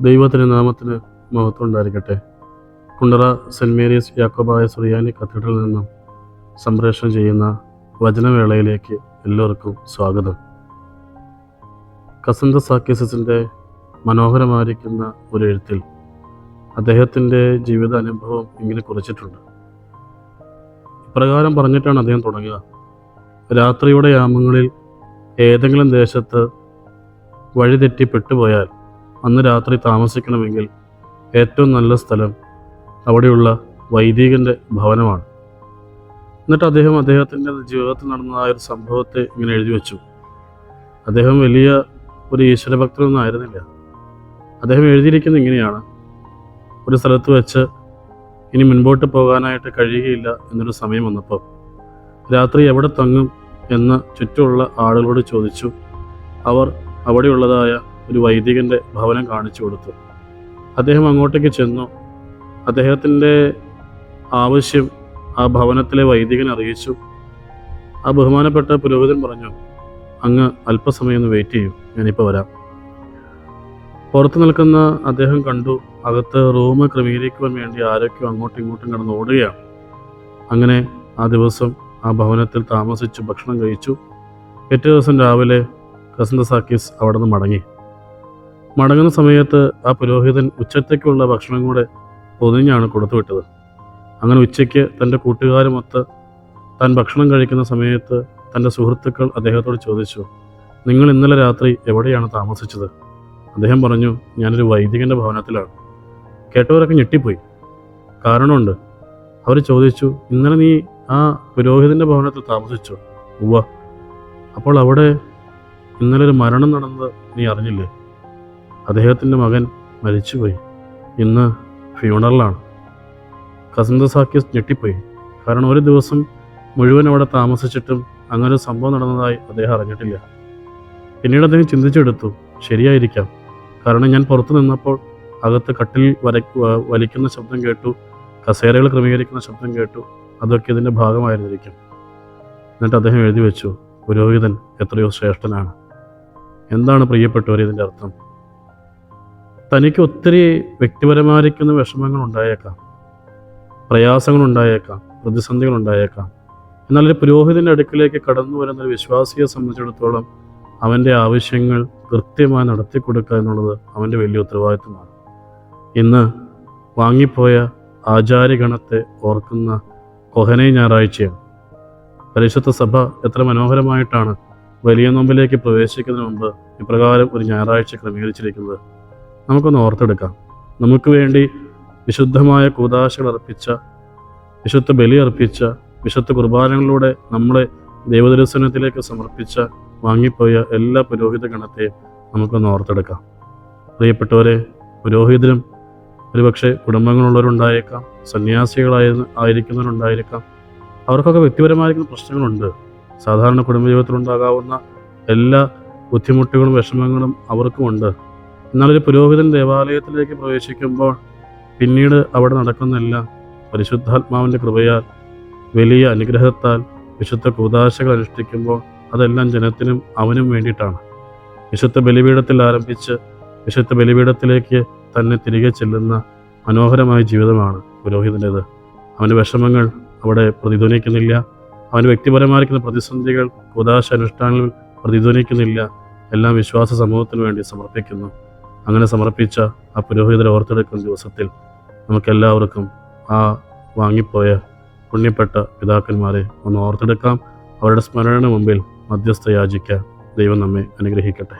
ദൈവത്തിന്റെ നാമത്തിന് മഹത്വം ഉണ്ടായിരിക്കട്ടെ. കുണ്ടറ സെന്റ് മേരീസ് യാക്കോബായ സുറിയാനി കത്തീഡ്രലിൽ നിന്നും സംപ്രേഷണം ചെയ്യുന്ന വചനവേളയിലേക്ക് എല്ലാവർക്കും സ്വാഗതം. കസന്ത സാക്കേസസിന്റെ മനോഹരമായിരിക്കുന്ന ഒരു എഴുത്തിൽ അദ്ദേഹത്തിന്റെ ജീവിത അനുഭവം ഇങ്ങനെ കുറിച്ചിട്ടുണ്ട്. ഇപ്രകാരം പറഞ്ഞിട്ടാണ് അദ്ദേഹം തുടങ്ങുക. രാത്രിയുടെ യാമങ്ങളിൽ ഏതെങ്കിലും ദേശത്ത് വഴിതെറ്റി പെട്ടുപോയാൽ അന്ന് രാത്രി താമസിക്കണമെങ്കിൽ ഏറ്റവും നല്ല സ്ഥലം അവിടെയുള്ള വൈദികന്റെ ഭവനമാണ്. എന്നിട്ട് അദ്ദേഹം അദ്ദേഹത്തിന്റെ ജീവിതത്തിൽ നടന്നതായ ഒരു സംഭവത്തെ ഇങ്ങനെ എഴുതി വെച്ചു. അദ്ദേഹം വലിയ ഒരു ഈശ്വരഭക്തനൊന്നും ആയിരുന്നില്ല. അദ്ദേഹം എഴുതിയിരിക്കുന്നത് ഇങ്ങനെയാണ്. ഒരു സ്ഥലത്ത് വെച്ച് ഇനി മുൻപോട്ട് പോകാനായിട്ട് കഴിയുകയില്ല എന്നൊരു സമയം വന്നപ്പോൾ രാത്രി എവിടെ തങ്ങും എന്ന് ചുറ്റുമുള്ള ആളുകളോട് ചോദിച്ചു. അവർ അവിടെയുള്ളതായ ഒരു വൈദികന്റെ ഭവനം കാണിച്ചു കൊടുത്തു. അദ്ദേഹം അങ്ങോട്ടേക്ക് ചെന്നു. അദ്ദേഹത്തിന്റെ ആവശ്യം ആ ഭവനത്തിലെ വൈദികൻ അറിയിച്ചു. ആ ബഹുമാനപ്പെട്ട പുരോഹിതൻ പറഞ്ഞു അങ്ങ് അല്പസമയം ഒന്ന് വെയിറ്റ് ചെയ്യൂ. ഞാനിപ്പോൾ വരാം. പുറത്ത് നിൽക്കുന്ന അദ്ദേഹം കണ്ടു. അകത്ത് റൂം ക്രമീകരിക്കുവാൻ വേണ്ടി ആരൊക്കെയോ അങ്ങോട്ടും ഇങ്ങോട്ടും കിടന്ന് ഓടുകയാണ്. അങ്ങനെ ആ ദിവസം ആ ഭവനത്തിൽ താമസിച്ചു ഭക്ഷണം കഴിച്ചു. പിറ്റേ ദിവസം രാവിലെ കസന്ത സാക്കീസ് അവിടെ നിന്ന് മടങ്ങി. മടങ്ങുന്ന സമയത്ത് ആ പുരോഹിതൻ ഉച്ചത്തേക്കുള്ള ഭക്ഷണം കൂടെ പൊതിഞ്ഞാണ് കൊടുത്തുവിട്ടത് അങ്ങനെ ഉച്ചയ്ക്ക് തന്റെ കൂട്ടുകാരുമൊത്ത് താൻ ഭക്ഷണം കഴിക്കുന്ന സമയത്ത് തന്റെ സുഹൃത്തുക്കൾ അദ്ദേഹത്തോട് ചോദിച്ചു നിങ്ങൾ ഇന്നലെ രാത്രി എവിടെയാണ് താമസിച്ചത്? അദ്ദേഹം പറഞ്ഞു ഞാനൊരു വൈദികന്റെ ഭവനത്തിലാണ്. കേട്ടവരൊക്കെ ഞെട്ടിപ്പോയി. കാരണമുണ്ട് അവർ ചോദിച്ചു ഇന്നലെ നീ ആ പുരോഹിതന്റെ ഭവനത്തിൽ താമസിച്ചു? ഉവ്വ. അപ്പോൾ അവിടെ ഇന്നലെ ഒരു മരണം നടന്നത് നീ അറിഞ്ഞില്ലേ? അദ്ദേഹത്തിന്റെ മകൻ മരിച്ചുപോയി. ഇന്ന് ഫ്യൂണറലാണ് കസന്ത സാക്കിയസ് ഞെട്ടിപ്പോയി. കാരണം ഒരു ദിവസം മുഴുവൻ അവിടെ താമസിച്ചിട്ടും അങ്ങനെ ഒരു സംഭവം നടന്നതായി അദ്ദേഹം അറിഞ്ഞിട്ടില്ല. പിന്നീട് അദ്ദേഹം ചിന്തിച്ചെടുത്തു ശരിയായിരിക്കാം. കാരണം ഞാൻ പുറത്തു നിന്നപ്പോൾ അകത്ത് കട്ടിൽ വര വലിക്കുന്ന ശബ്ദം കേട്ടു കസേരകൾ ക്രമീകരിക്കുന്ന ശബ്ദം കേട്ടു അതൊക്കെ ഇതിന്റെ ഭാഗമായിരുന്നിരിക്കും. എന്നിട്ട് അദ്ദേഹം എഴുതി വെച്ചു പുരോഹിതൻ എത്രയോ ശ്രേഷ്ഠനാണ്. എന്താണ് പ്രിയപ്പെട്ടവർ ഇതിന്റെ അർത്ഥം? തനിക്ക് ഒത്തിരി വ്യക്തിപരമായിരിക്കുന്ന വിഷമങ്ങൾ ഉണ്ടായേക്കാം പ്രയാസങ്ങൾ ഉണ്ടായേക്കാം പ്രതിസന്ധികൾ ഉണ്ടായേക്കാം എന്നാൽ ഒരു പുരോഹിതന്റെ അടുക്കിലേക്ക് കടന്നു വരുന്ന ഒരു വിശ്വാസിയെ സംബന്ധിച്ചിടത്തോളം അവന്റെ ആവശ്യങ്ങൾ കൃത്യമായി നടത്തി കൊടുക്കുക എന്നുള്ളത് അവന്റെ വലിയ ഉത്തരവാദിത്വമാണ്. ഇന്ന് വാങ്ങിപ്പോയ ആചാര്യഗണത്തെ ഓർക്കുന്ന കൊഹനെ ഞായറാഴ്ചയാണ്. പരിശുദ്ധ സഭ എത്ര മനോഹരമായിട്ടാണ് വലിയ നോമ്പിലേക്ക് പ്രവേശിക്കുന്നതിന് മുമ്പ് ഇപ്രകാരം ഒരു ഞായറാഴ്ച ക്രമീകരിച്ചിരിക്കുന്നത്. നമുക്കൊന്ന് ഓർത്തെടുക്കാം. നമുക്ക് വേണ്ടി വിശുദ്ധമായ കൂതാശകൾ അർപ്പിച്ച വിശുദ്ധ ബലി അർപ്പിച്ച വിശുദ്ധ കുർബാനകളിലൂടെ നമ്മളെ ദൈവദർശനത്തിലേക്ക് സമർപ്പിച്ച വാങ്ങിപ്പോയ എല്ലാ പുരോഹിത ഗണത്തെയും നമുക്കൊന്ന് ഓർത്തെടുക്കാം. പ്രിയപ്പെട്ടവരെ പുരോഹിതരും ഒരുപക്ഷെ കുടുംബങ്ങളുള്ളവരുണ്ടായേക്കാം സന്യാസികളായ ആയിരിക്കുന്നവരുണ്ടായിരിക്കാം അവർക്കൊക്കെ വ്യക്തിപരമായിരിക്കുന്ന പ്രശ്നങ്ങളുണ്ട്. സാധാരണ കുടുംബജീവിതത്തിലുണ്ടാകാവുന്ന എല്ലാ ബുദ്ധിമുട്ടുകളും വിഷമങ്ങളും അവർക്കുമുണ്ട്. എന്നാൽ ഒരു പുരോഹിതൻ ദേവാലയത്തിലേക്ക് പ്രവേശിക്കുമ്പോൾ പിന്നീട് അവിടെ നടക്കുന്നെല്ലാം. പരിശുദ്ധാത്മാവിന്റെ കൃപയാൽ വലിയ അനുഗ്രഹത്താൽ വിശുദ്ധ കൂതാശകൾ അനുഷ്ഠിക്കുമ്പോൾ അതെല്ലാം ജനത്തിനും അവനും വേണ്ടിയിട്ടാണ്. വിശുദ്ധ ബലിപീഠത്തിൽ ആരംഭിച്ച് വിശുദ്ധ ബലിപീഠത്തിലേക്ക് തന്നെ തിരികെ ചെല്ലുന്ന മനോഹരമായ ജീവിതമാണ് പുരോഹിതന്റേത്. അവന്റെ വിഷമങ്ങൾ അവിടെ പ്രതിധ്വനിക്കുന്നില്ല. അവന് വ്യക്തിപരമായിരിക്കുന്ന പ്രതിസന്ധികൾ കൂതാശ അനുഷ്ഠാനങ്ങളിൽ പ്രതിധ്വനിക്കുന്നില്ല. എല്ലാം വിശ്വാസ സമൂഹത്തിന് വേണ്ടി സമർപ്പിക്കുന്നു. അങ്ങനെ സമർപ്പിച്ച ആ പുരോഹിതരെ ഓർത്തെടുക്കുന്ന ദിവസത്തിൽ നമുക്കെല്ലാവർക്കും ആ വാങ്ങിപ്പോയ പുണ്യപ്പെട്ട പിതാക്കന്മാരെ ഒന്ന് ഓർത്തെടുക്കാം. അവരുടെ സ്മരണ മുമ്പിൽ മധ്യസ്ഥ യാചിക്കാൻ ദൈവം നമ്മെ അനുഗ്രഹിക്കട്ടെ.